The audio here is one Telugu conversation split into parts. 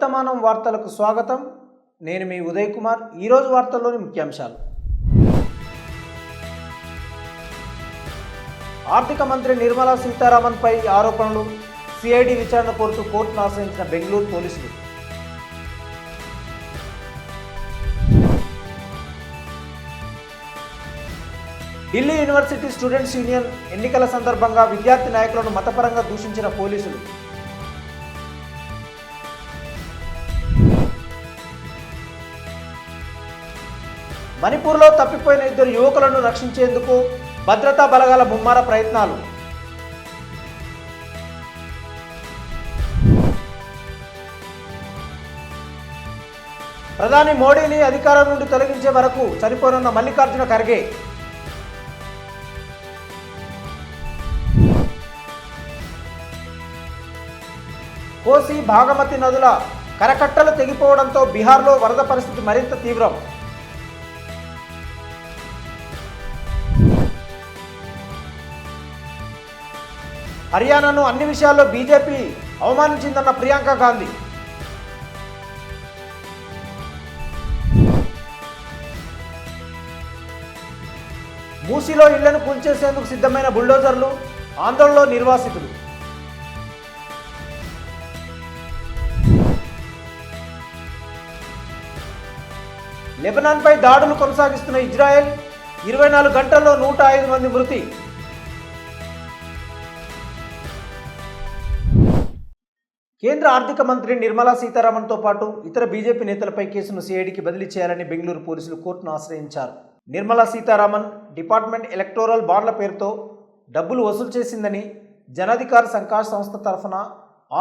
వర్తమానం వార్తలకు స్వాగతం. నేను మీ ఉదయ్ కుమార్ ఈరోజు వార్తల్లోని ముఖ్యాంశాలు. ఆర్థిక మంత్రి నిర్మలా సీతారామన్పై ఆరోపణలు. సిఐడి విచారణ కోరుతూ కోర్టును ఆశ్రయించిన బెంగళూరు పోలీసులు. ఢిల్లీ యూనివర్సిటీ స్టూడెంట్స్ యూనియన్ ఎన్నికల సందర్భంగా విద్యార్థి నాయకులను మతపరంగా దూషించిన పోలీసులు. మణిపూర్లో తప్పిపోయిన ఇద్దరు యువకులను రక్షించేందుకు భద్రతా బలగాల ముమ్మార ప్రయత్నాలు. ప్రధాని మోడీని అధికారం నుండి తొలగించే వరకు చనిపోనున్న మల్లికార్జున ఖర్గే. కోసి భాగమతి నదుల కరకట్టలు తెగిపోవడంతో బీహార్లో వరద పరిస్థితి మరింత తీవ్రం. హర్యానాను అన్ని విషయాల్లో బీజేపీ అవమానించిందన్న ప్రియాంక గాంధీ. మూసీలో ఇళ్ళను కూల్చేసేందుకు సిద్ధమైన బుల్డోజర్లు ఆందోళనలో నిర్వాసితులు. లెబనాన్పై దాడులు కొనసాగిస్తున్న ఇజ్రాయెల్ ఇరవై నాలుగు గంటల్లో నూట ఐదు మంది మృతి. కేంద్ర ఆర్థిక మంత్రి నిర్మలా సీతారామన్తో పాటు ఇతర బీజేపీ నేతలపై కేసును సిఐడికి బదిలీ చేయాలని బెంగళూరు పోలీసులు కోర్టును ఆశ్రయించారు. నిర్మలా సీతారామన్ డిపార్ట్మెంట్ ఎలక్టోరల్ బాండ్ల పేరుతో డబ్బులు వసూలు చేసిందని జనాధికార సంకాష్ సంస్థ తరఫున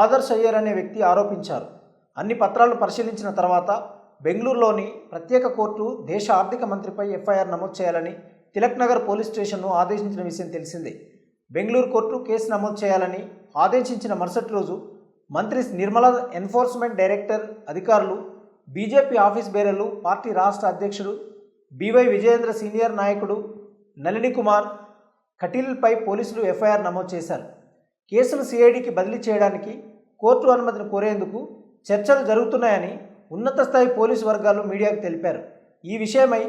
ఆదర్శ్ అయ్యర్ అనే వ్యక్తి ఆరోపించారు. అన్ని పత్రాలను పరిశీలించిన తర్వాత బెంగళూరులోని ప్రత్యేక కోర్టు దేశ ఆర్థిక మంత్రిపై ఎఫ్ఐఆర్ నమోదు చేయాలని తిలక్ నగర్ పోలీస్ స్టేషన్ను ఆదేశించిన విషయం తెలిసిందే. బెంగళూరు కోర్టు కేసు నమోదు చేయాలని ఆదేశించిన మరుసటి రోజు మంత్రి నిర్మలా ఎన్ఫోర్స్మెంట్ డైరెక్టర్ అధికారులు బీజేపీ ఆఫీస్ బేరర్లు పార్టీ రాష్ట్ర అధ్యక్షుడు బివై విజయేంద్ర సీనియర్ నాయకుడు నళిని కుమార్ కటీల్పై పోలీసులు ఎఫ్ఐఆర్ నమోదు చేశారు. కేసులు సిఐడికి బదిలీ చేయడానికి కోర్టు అనుమతిని కోరేందుకు చర్చలు జరుగుతున్నాయని ఉన్నత స్థాయి పోలీసు వర్గాలు మీడియాకు తెలిపారు. ఈ విషయమై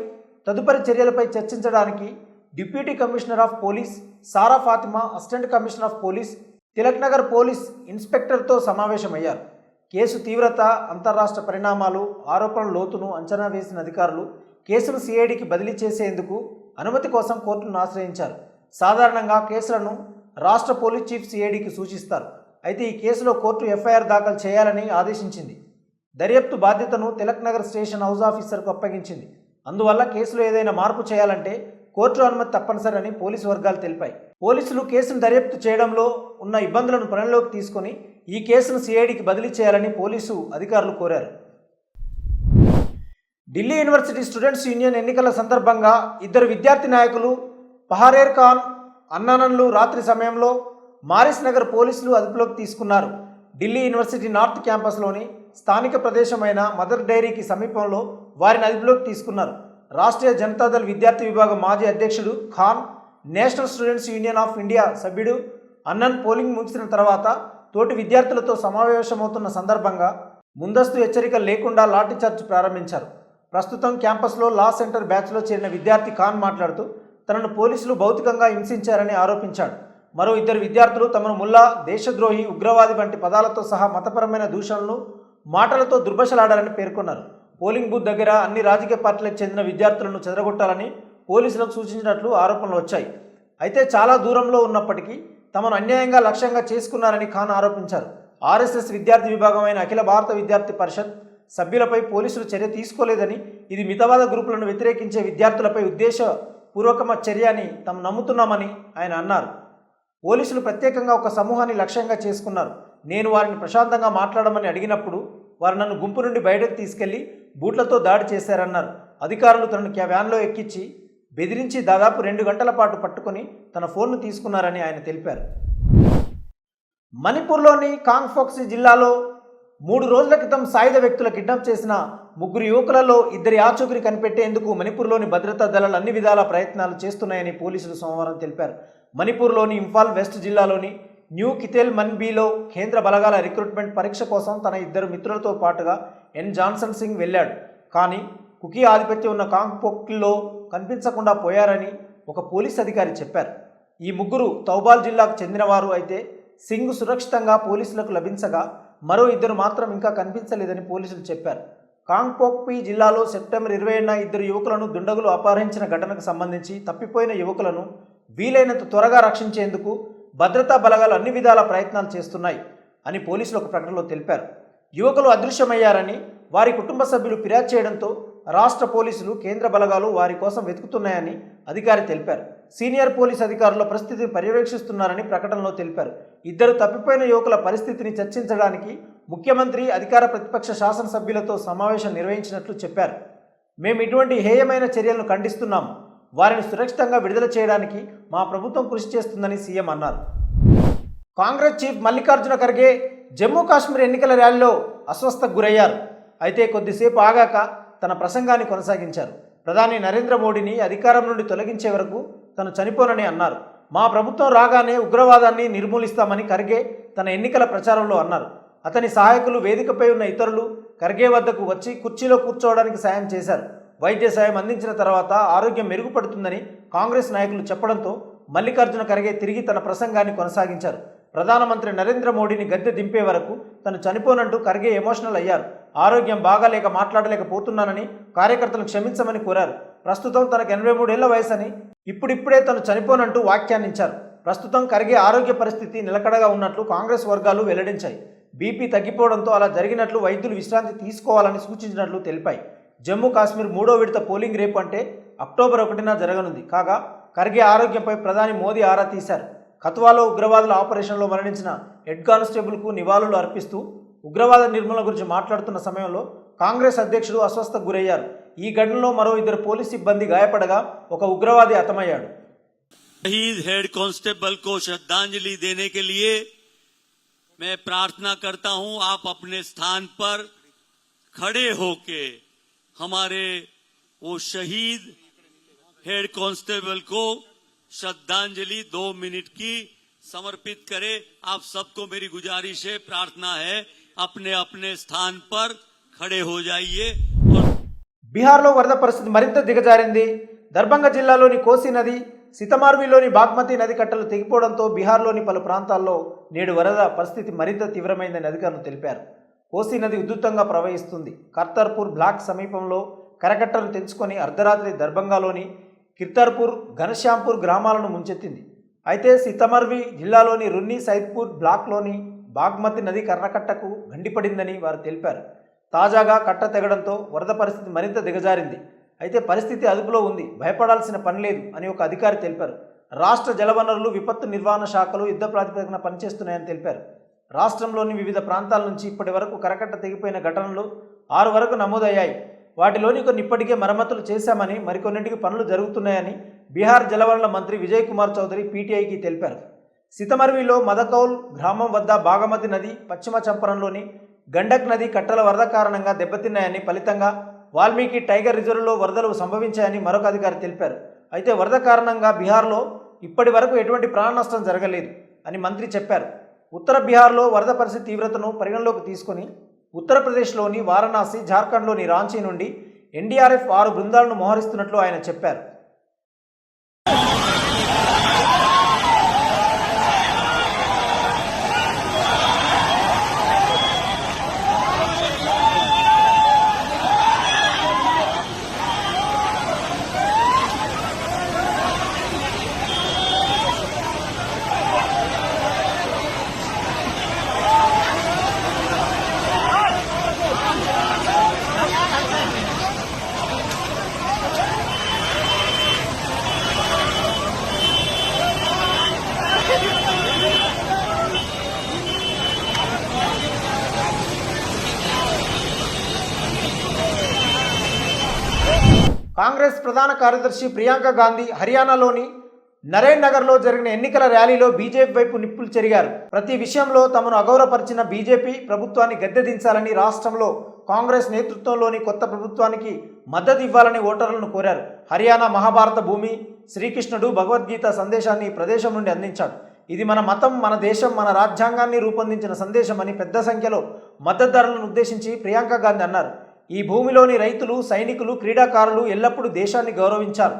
తదుపరి చర్యలపై చర్చించడానికి deputy commissioner of police Sara Fatima assistant commissioner of police Tilak Nagar police ఇన్స్పెక్టర్తో సమావేశమయ్యారు. కేసు తీవ్రత అంతర్రాష్ట్ర పరిణామాలు ఆరోపణల లోతును అంచనా వేసిన అధికారులు కేసును సిఐడికి బదిలీ చేసేందుకు అనుమతి కోసం కోర్టును ఆశ్రయించారు. సాధారణంగా కేసులను రాష్ట్ర పోలీస్ చీఫ్ సిఐడికి సూచిస్తారు. అయితే ఈ కేసులో కోర్టు ఎఫ్ఐఆర్ దాఖలు చేయాలని ఆదేశించింది. దర్యాప్తు బాధ్యతను తిలక్ నగర్ స్టేషన్ హౌస్ ఆఫీసర్కు అప్పగించింది. అందువల్ల కేసులో ఏదైనా మార్పు చేయాలంటే కోర్టు అనుమతి తప్పనిసరి అని పోలీసు వర్గాలు తెలిపాయి. పోలీసులు కేసును దర్యాప్తు చేయడంలో ఉన్న ఇబ్బందులను పరిగణలోకి తీసుకొని ఈ కేసును సిఐడికి బదిలీ చేయాలని పోలీసు అధికారులు కోరారు. ఢిల్లీ యూనివర్సిటీ స్టూడెంట్స్ యూనియన్ ఎన్నికల సందర్భంగా ఇద్దరు విద్యార్థి నాయకులు పహారేర్ ఖాన్ అన్నానన్లు రాత్రి సమయంలో మారిస్ నగర్ పోలీసులు అదుపులోకి తీసుకున్నారు. ఢిల్లీ యూనివర్సిటీ నార్త్ క్యాంపస్లోని స్థానిక ప్రదేశమైన మదర్ డైరీకి సమీపంలో వారిని అదుపులోకి తీసుకున్నారు. రాష్ట్రీయ జనతాదళ్ విద్యార్థి విభాగం మాజీ అధ్యక్షుడు Khan national students union of India సభ్యుడు అన్నన్ పోలింగ్ ముగిసిన తర్వాత తోటి విద్యార్థులతో సమావేశమవుతున్న సందర్భంగా ముందస్తు హెచ్చరిక లేకుండా లాఠీచార్జ్ ప్రారంభించారు. ప్రస్తుతం క్యాంపస్లో లా సెంటర్ బ్యాచ్లో చేరిన విద్యార్థి ఖాన్ మాట్లాడుతూ తనను పోలీసులు భౌతికంగా హింసించారని ఆరోపించాడు. మరో ఇద్దరు విద్యార్థులు తమను ముల్లా దేశద్రోహి ఉగ్రవాది వంటి పదాలతో సహా మతపరమైన దూషణలు మాటలతో దుర్భషలాడారని పేర్కొన్నారు. పోలింగ్ బూత్ దగ్గర అన్ని రాజకీయ పార్టీలకు చెందిన విద్యార్థులను చెదరగొట్టాలని పోలీసులకు సూచించినట్లు ఆరోపణలు వచ్చాయి. అయితే చాలా దూరంలో ఉన్నప్పటికీ తమను అన్యాయంగా లక్ష్యంగా చేసుకున్నారని ఖాన్ ఆరోపించారు. ఆర్ఎస్ఎస్ విద్యార్థి విభాగమైన అఖిల భారత విద్యార్థి పరిషత్ సభ్యులపై పోలీసులు చర్య తీసుకోలేదని ఇది మితవాద గ్రూపులను వ్యతిరేకించే విద్యార్థులపై ఉద్దేశపూర్వకమ చర్య అని తాము నమ్ముతున్నామని ఆయన అన్నారు. పోలీసులు ప్రత్యేకంగా ఒక సమూహాన్ని లక్ష్యంగా చేసుకున్నారు. నేను వారిని ప్రశాంతంగా మాట్లాడమని అడిగినప్పుడు వారు నన్ను గుంపు నుండి బయటకు తీసుకెళ్ళి బూట్లతో దాడి చేశారన్నారు. అధికారులు తనను క్యా వ్యాన్లో ఎక్కించి బెదిరించి దాదాపు రెండు గంటల పాటు పట్టుకొని తన ఫోన్ను తీసుకున్నారని ఆయన తెలిపారు. మణిపూర్లోని కాంగ్ఫోక్సీ జిల్లాలో మూడు రోజుల క్రితం సాయుధ వ్యక్తుల కిడ్నాప్ చేసిన ముగ్గురు యువకులలో ఇద్దరి ఆచూకీని కనిపెట్టేందుకు మణిపూర్లోని భద్రతా దళాలు అన్ని విధాల ప్రయత్నాలు చేస్తున్నాయని పోలీసులు సోమవారం తెలిపారు. మణిపూర్లోని ఇంఫాల్ వెస్ట్ జిల్లాలోని న్యూ కితేల్ మన్బీలో కేంద్ర బలగాల రిక్రూట్మెంట్ పరీక్ష కోసం తన ఇద్దరు మిత్రులతో పాటుగా ఎన్ జాన్సన్ సింగ్ వెళ్ళాడు. కానీ కుకీ ఆధిపత్యం ఉన్న కాంగ్పోక్లో కనిపించకుండా పోయారని ఒక పోలీస్ అధికారి చెప్పారు. ఈ ముగ్గురు తౌబాల్ జిల్లాకు చెందినవారు అయితే సింగ్ సురక్షితంగా పోలీసులకు లభించగా మరో ఇద్దరు మాత్రం ఇంకా కనిపించలేదని పోలీసులు చెప్పారు. కాంగ్పోక్పి జిల్లాలో సెప్టెంబర్ ఇరవై ఇద్దరు యువకులను దుండగులు అపహరించిన ఘటనకు సంబంధించి తప్పిపోయిన యువకులను వీలైనంత త్వరగా రక్షించేందుకు భద్రతా బలగాలు అన్ని విధాల ప్రయత్నాలు చేస్తున్నాయి అని పోలీసులు ఒక ప్రకటనలో తెలిపారు. యువకులు అదృశ్యమయ్యారని వారి కుటుంబ సభ్యులు ఫిర్యాదు చేయడంతో రాష్ట్ర పోలీసులు కేంద్ర బలగాలు వారి కోసం వెతుకుతున్నాయని అధికారి తెలిపారు. సీనియర్ పోలీస్ అధికారుల పరిస్థితిని పర్యవేక్షిస్తున్నారని ప్రకటనలో తెలిపారు. ఇద్దరు తప్పిపోయిన యువకుల పరిస్థితిని చర్చించడానికి ముఖ్యమంత్రి అధికార ప్రతిపక్ష శాసనసభ్యులతో సమావేశం నిర్వహించినట్లు చెప్పారు. మేము ఇటువంటి హేయమైన చర్యలను ఖండిస్తున్నాం. వారిని సురక్షితంగా విడుదల చేయడానికి మా ప్రభుత్వం కృషి చేస్తుందని సీఎం అన్నారు. కాంగ్రెస్ చీఫ్ మల్లికార్జున ఖర్గే జమ్మూ కాశ్మీర్ ఎన్నికల ర్యాలీలో అస్వస్థకు గురయ్యారు. అయితే కొద్దిసేపు ఆగాక తన ప్రసంగాన్ని కొనసాగించారు. ప్రధాని నరేంద్ర మోడీని అధికారం నుండి తొలగించే వరకు తను చనిపోనని అన్నారు. మా ప్రభుత్వం రాగానే ఉగ్రవాదాన్ని నిర్మూలిస్తామని ఖర్గే తన ఎన్నికల ప్రచారంలో అన్నారు. అతని సహాయకులు వేదికపై ఉన్న ఇతరులు ఖర్గే వద్దకు వచ్చి కుర్చీలో కూర్చోవడానికి సాయం చేశారు. వైద్య సాయం అందించిన తర్వాత ఆరోగ్యం మెరుగుపడుతుందని కాంగ్రెస్ నాయకులు చెప్పడంతో మల్లికార్జున ఖర్గే తిరిగి తన ప్రసంగాన్ని కొనసాగించారు. ప్రధానమంత్రి నరేంద్ర మోడీని గద్దె దింపే వరకు తను చనిపోనంటూ ఖర్గే ఎమోషనల్ అయ్యారు. ఆరోగ్యం బాగాలేక మాట్లాడలేకపోతున్నానని కార్యకర్తలను క్షమించమని కోరారు. ప్రస్తుతం తనకు ఎనభై మూడేళ్ళ వయసని ఇప్పుడిప్పుడే తను చనిపోనంటూ వ్యాఖ్యానించారు. ప్రస్తుతం ఖర్గే ఆరోగ్య పరిస్థితి నిలకడగా ఉన్నట్లు కాంగ్రెస్ వర్గాలు వెల్లడించాయి. బీపీ తగ్గిపోవడంతో అలా జరిగినట్లు వైద్యులు విశ్రాంతి తీసుకోవాలని సూచించినట్లు తెలిపాయి. జమ్మూ కాశ్మీర్ మూడో విడత పోలింగ్ రేపు అంటే అక్టోబర్ ఒకటిన జరగనుంది. కాగా ఖర్గే ఆరోగ్యంపై ప్రధాని మోదీ ఆరా తీశారు. కత్వాలో ఉగ్రవాదుల ఆపరేషన్లో మరణించిన హెడ్ కానిస్టేబుల్కు నివాళులు అర్పిస్తూ ఉగ్రవాద నిర్మూలన గురించి మాట్లాడుతున్న సమయంలో కాంగ్రెస్ అధ్యక్షుడు అస్వస్థకు గురయ్యారు ఈ ఘటనలో మరో ఇద్దరు పోలీస్ సిబ్బంది గాయపడగా ఒక ఉగ్రవాది హతమయ్యాడు शहीद हेड कांस्टेबल को श्रद्धांजलि देने के लिए मैं प्रार्थना करता हूं आप अपने स्थान पर खड़े होके हमारे वो शहीद हेड कांस्टेबल को श्रद्धांजलि दो मिनट की समर्पित करें आप सबको मेरी गुजारिश है प्रार्थना है अपने अपने स्थान पर खड़े हो जाइए और బీహార్లో వరద పరిస్థితి మరింత దిగజారింది దర్భంగ జిల్లాలోని కోసి నది సీతమార్విలోని బాగ్మతి నది కట్టలు తెగిపోవడంతో బీహార్లోని పలు ప్రాంతాల్లో నేడు వరద పరిస్థితి మరింత తీవ్రమైందని అధికారులు తెలిపారు కోసి నది ఉధృతంగా ప్రవహిస్తుంది కర్తార్పూర్ బ్లాక్ సమీపంలో కరకట్టలు తెంచుకొని అర్ధరాత్రి దర్భంగాలోని కిర్తార్పూర్ ఘనశ్యాంపూర్ గ్రామాలను ముంచెత్తింది. అయితే సీతమర్వి జిల్లాలోని రున్ని సైద్పూర్ బ్లాక్లోని బాగ్మతి నది కర్రకట్టకు గండిపడిందని వారు తెలిపారు. తాజాగా కట్ట తెగడంతో వరద పరిస్థితి మరింత దిగజారింది. అయితే పరిస్థితి అదుపులో ఉంది. భయపడాల్సిన పని లేదు అని ఒక అధికారి తెలిపారు. రాష్ట్ర జలవనరులు విపత్తు నిర్వహణ శాఖలు యుద్ధ ప్రాతిపదికన పనిచేస్తున్నాయని తెలిపారు. రాష్ట్రంలోని వివిధ ప్రాంతాల నుంచి ఇప్పటి వరకు కరకట్ట తెగిపోయిన ఘటనలు ఆరు వరకు నమోదయ్యాయి. వాటిలోని కొన్ని ఇప్పటికే మరమ్మతులు చేశామని మరికొన్నింటికి పనులు జరుగుతున్నాయని బీహార్ జలవనరుల మంత్రి విజయ్ కుమార్ చౌదరి పీటీఐకి తెలిపారు. సీతమర్విలో మదకౌల్ గ్రామం వద్ద బాగమతి నది పశ్చిమ చంపరంలోని గండక్ నది కట్టల వరద కారణంగా దెబ్బతిన్నాయని ఫలితంగా వాల్మీకి టైగర్ రిజర్వ్లో వరదలు సంభవించాయని మరొక అధికారి తెలిపారు. అయితే వరద కారణంగా బీహార్లో ఇప్పటి వరకు ఎటువంటి ప్రాణ నష్టం జరగలేదు అని మంత్రి చెప్పారు. ఉత్తర బీహార్లో వరద పరిస్థితి తీవ్రతను పరిగణలోకి తీసుకొని ఉత్తరప్రదేశ్లోని వారణాసి జార్ఖండ్లోని రాంచీ నుండి ఎన్డీఆర్ఎఫ్ ఆరు బృందాలను మోహరిస్తున్నట్లు ఆయన చెప్పారు కాంగ్రెస్ ప్రధాన కార్యదర్శి ప్రియాంక గాంధీ హర్యానాలోని నరేన్ నగర్లో జరిగిన ఎన్నికల ర్యాలీలో బీజేపీ వైపు నిప్పులు చెరిగారు. ప్రతి విషయంలో తమను అగౌరవపరిచిన బీజేపీ ప్రభుత్వాన్ని గద్దెదించాలని రాష్ట్రంలో కాంగ్రెస్ నేతృత్వంలోని కొత్త ప్రభుత్వానికి మద్దతు ఇవ్వాలని ఓటర్లను కోరారు. హర్యానా మహాభారత భూమి శ్రీకృష్ణుడు భగవద్గీత సందేశాన్ని ప్రదేశం నుండి అందించాడు. ఇది మన మతం మన దేశం మన రాజ్యాంగాన్ని రూపొందించిన సందేశమని పెద్ద సంఖ్యలో మద్దతుదారులను ఉద్దేశించి ప్రియాంక గాంధీ అన్నారు. ఈ భూమిలోని రైతులు సైనికులు క్రీడాకారులు ఎల్లప్పుడూ దేశాన్ని గౌరవించారు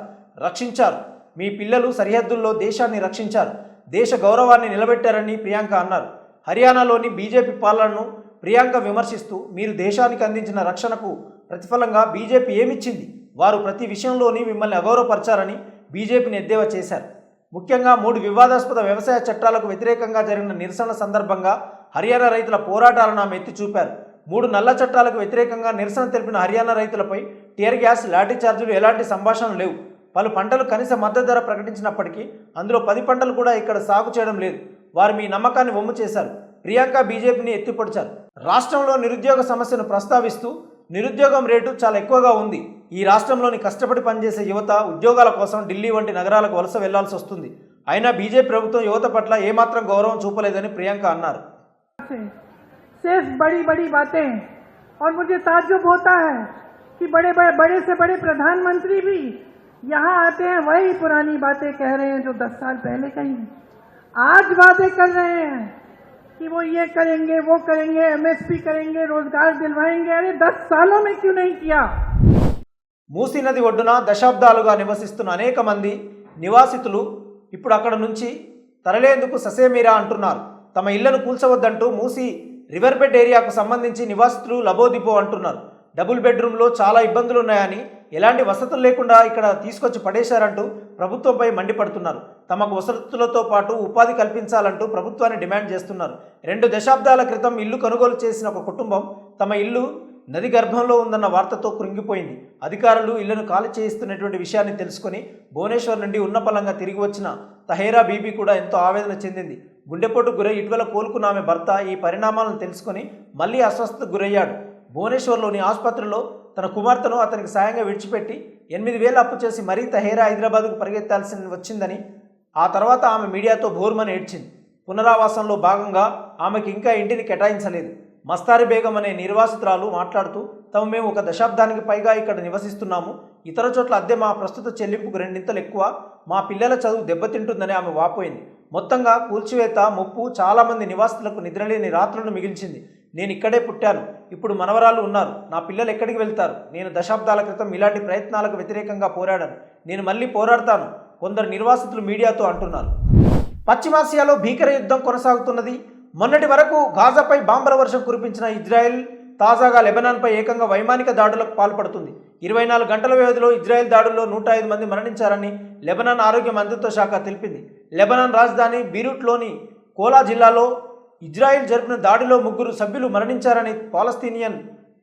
రక్షించారు. మీ పిల్లలు సరిహద్దుల్లో దేశాన్ని రక్షించారు. దేశ గౌరవాన్ని నిలబెట్టారని ప్రియాంక అన్నారు. హర్యానాలోని బీజేపీ పాలనను ప్రియాంక విమర్శిస్తూ మీరు దేశానికి అందించిన రక్షణకు ప్రతిఫలంగా బీజేపీ ఏమిచ్చింది? వారు ప్రతి విషయంలోని మిమ్మల్ని అగౌరవపరిచారని బీజేపీని ఎద్దేవా చేశారు. ముఖ్యంగా మూడు వివాదాస్పద వ్యవసాయ చట్టాలకు వ్యతిరేకంగా జరిగిన నిరసన సందర్భంగా హర్యానా రైతుల పోరాటాలను ఆమె ఎత్తి చూపారు మూడు నల్ల చట్టాలకు వ్యతిరేకంగా నిరసన తెలిపిన హర్యానా రైతులపై టియర్ గ్యాస్ లాఠీ చార్జీలు ఎలాంటి సంభాషణలు లేవు. పలు పంటలు కనీస మద్దతు ధర ప్రకటించినప్పటికీ అందులో పది పంటలు కూడా ఇక్కడ సాగు చేయడం లేదు. వారు మీ నమ్మకాన్ని వమ్ము చేశారు. ప్రియాంక బీజేపీని ఎత్తిపొడిచారు. రాష్ట్రంలో నిరుద్యోగ సమస్యను ప్రస్తావిస్తూ నిరుద్యోగం రేటు చాలా ఎక్కువగా ఉంది. ఈ రాష్ట్రంలోని కష్టపడి పనిచేసే యువత ఉద్యోగాల కోసం ఢిల్లీ వంటి నగరాలకు వలస వెళ్ళాల్సి వస్తుంది. అయినా బీజేపీ ప్రభుత్వం యువత పట్ల ఏమాత్రం గౌరవం చూపలేదని ప్రియాంక అన్నారు. से सिर्फ बड़ी बड़ी बातें और मुझे ताज्जुब होता है कि बड़े बड़े बड़े से बड़े प्रधानमंत्री भी यहाँ आते हैं वही पुरानी बातें कह रहे हैं जो दस साल पहले कही आज वादे कर रहे हैं कि वो ये करेंगे वो करेंगे एमएसपी करेंगे रोजगार दिलवाएंगे अरे दस सालों में क्यों नहीं किया మూసీ నది ఒడ్డున దశాబ్దాలుగా నివసిస్తున్న అనేక మంది నివాసితులు ఇప్పుడు అక్కడ నుంచి తరలేందుకు ససేమీరా అంటున్నారు తమ ఇళ్లను కూల్చవద్దంటూ మూసీ రివర్ బెడ్ ఏరియాకు సంబంధించి నివాసితులు లబోదిబో అంటున్నారు. డబుల్ బెడ్రూమ్లో చాలా ఇబ్బందులు ఉన్నాయని ఎలాంటి వసతులు లేకుండా ఇక్కడ తీసుకొచ్చి పడేశారంటూ ప్రభుత్వంపై మండిపడుతున్నారు. తమకు వసతులతో పాటు ఉపాధి కల్పించాలంటూ ప్రభుత్వాన్ని డిమాండ్ చేస్తున్నారు. రెండు దశాబ్దాల క్రితం ఇల్లు కొనుగోలు చేసిన ఒక కుటుంబం తమ ఇల్లు నది గర్భంలో ఉందన్న వార్తతో కృంగిపోయింది. అధికారులు ఇళ్ళను ఖాళీ చేయిస్తున్నటువంటి విషయాన్ని తెలుసుకుని భువనేశ్వర్ నుండి ఉన్నపలంగా తిరిగి వచ్చిన తహేరా బీబీ కూడా ఎంతో ఆవేదన చెందింది. గుండెపోటు గురై ఇటీవల కోలుకున్న ఆమె భర్త ఈ పరిణామాలను తెలుసుకొని మళ్ళీ అస్వస్థతకు గురయ్యాడు. భువనేశ్వర్లోని ఆసుపత్రిలో తన కుమార్తెను అతనికి సాయంగా విడిచిపెట్టి ఎనిమిది వేలు అప్పు చేసి మరీ తహేరా హైదరాబాద్కు పరిగెత్తాల్సి వచ్చిందని ఆ తర్వాత ఆమె మీడియాతో బోర్మని ఏడ్చింది. పునరావాసంలో భాగంగా ఆమెకి ఇంకా ఇంటిని కేటాయించలేదు. మస్తారి బేగం అనే నిర్వాసితురాలు మాట్లాడుతూ తమ మేము ఒక దశాబ్దానికి పైగా ఇక్కడ నివసిస్తున్నాము. ఇతర చోట్ల అద్దె మా ప్రస్తుత చెల్లింపుకు రెండింతలు ఎక్కువ. మా పిల్లల చదువు దెబ్బతింటుందని ఆమె వాపోయింది. మొత్తంగా కూల్చివేత ముప్పు చాలామంది నివాసితులకు నిద్రలేని రాత్రులను మిగిల్చింది. నేను ఇక్కడే పుట్టాను. ఇప్పుడు మనవరాలు ఉన్నారు. నా పిల్లలు ఎక్కడికి వెళ్తారు? నేను దశాబ్దాల క్రితం ఇలాంటి ప్రయత్నాలకు వ్యతిరేకంగా పోరాడాను. నేను మళ్ళీ పోరాడతాను. కొందరు నిర్వాసితులు మీడియాతో అంటున్నారు. పశ్చిమాసియాలో భీకర యుద్ధం కొనసాగుతున్నది. మొన్నటి వరకు గాజాపై బాంబల వర్షం కురిపించిన ఇజ్రాయెల్ తాజాగా లెబనాన్పై ఏకంగా వైమానిక దాడులకు పాల్పడుతుంది. ఇరవై నాలుగు గంటల వ్యవధిలో ఇజ్రాయెల్ దాడుల్లో నూట ఐదు మంది మరణించారని లెబనాన్ ఆరోగ్య మంత్రిత్వ శాఖ తెలిపింది. లెబనాన్ రాజధాని బీరూట్లోని కోలా జిల్లాలో ఇజ్రాయెల్ జరిపిన దాడిలో ముగ్గురు సభ్యులు మరణించారని Palestinian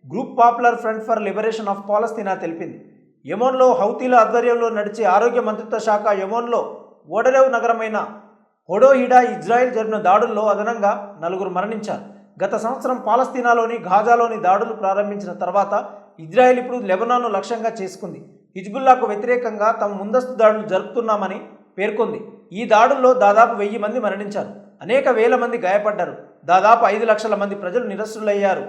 group popular front for liberation of Palestine తెలిపింది. యమోన్లో హౌతీల ఆధ్వర్యంలో నడిచే ఆరోగ్య మంత్రిత్వ శాఖ యమోన్లో ఓడరేవు నగరమైన హొడోయిడా ఇజ్రాయెల్ జరిపిన దాడుల్లో అదనంగా నలుగురు మరణించారు. గత సంవత్సరం పాలస్తీనాలోని ఘాజాలోని దాడులు ప్రారంభించిన తర్వాత ఇజ్రాయెల్ ఇప్పుడు లెబనాన్ను లక్ష్యంగా చేసుకుంది. హిజ్బుల్లాకు వ్యతిరేకంగా తమ ముందస్తు దాడులు జరుపుతున్నామని పేర్కొంది. ఈ దాడుల్లో దాదాపు వెయ్యి మంది మరణించారు. అనేక వేల మంది గాయపడ్డారు. దాదాపు ఐదు లక్షల మంది ప్రజలు నిరస్తులయ్యారు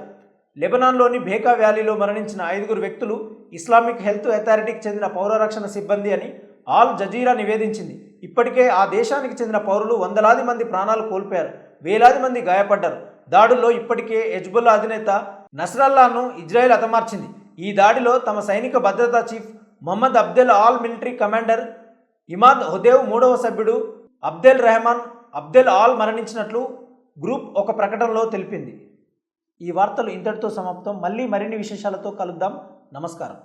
లెబనాన్లోని భేకా వ్యాలీలో మరణించిన ఐదుగురు వ్యక్తులు ఇస్లామిక్ హెల్త్ అథారిటీకి చెందిన పౌర రక్షణ సిబ్బంది అని ఆల్ జజీరా నివేదించింది. ఇప్పటికే ఆ దేశానికి చెందిన పౌరులు వందలాది మంది ప్రాణాలు కోల్పోయారు. వేలాది మంది గాయపడ్డారు. దాడుల్లో ఇప్పటికే హెజ్బుల్లా అధినేత నస్రల్లాను ఇజ్రాయెల్ హతమార్చింది. ఈ దాడిలో తమ సైనిక భద్రతా chief Mohammed Abdel Al military commander Imad హుదేవ్ మూడవ సభ్యుడు అబ్దెల్ రెహమాన్ అబ్దెల్ ఆల్ మరణించినట్లు గ్రూప్ ఒక ప్రకటనలో తెలిపింది. ఈ వార్తలు ఇంతటితో సమాప్తం. మళ్ళీ మరిన్ని విశేషాలతో కలుద్దాం. నమస్కారం.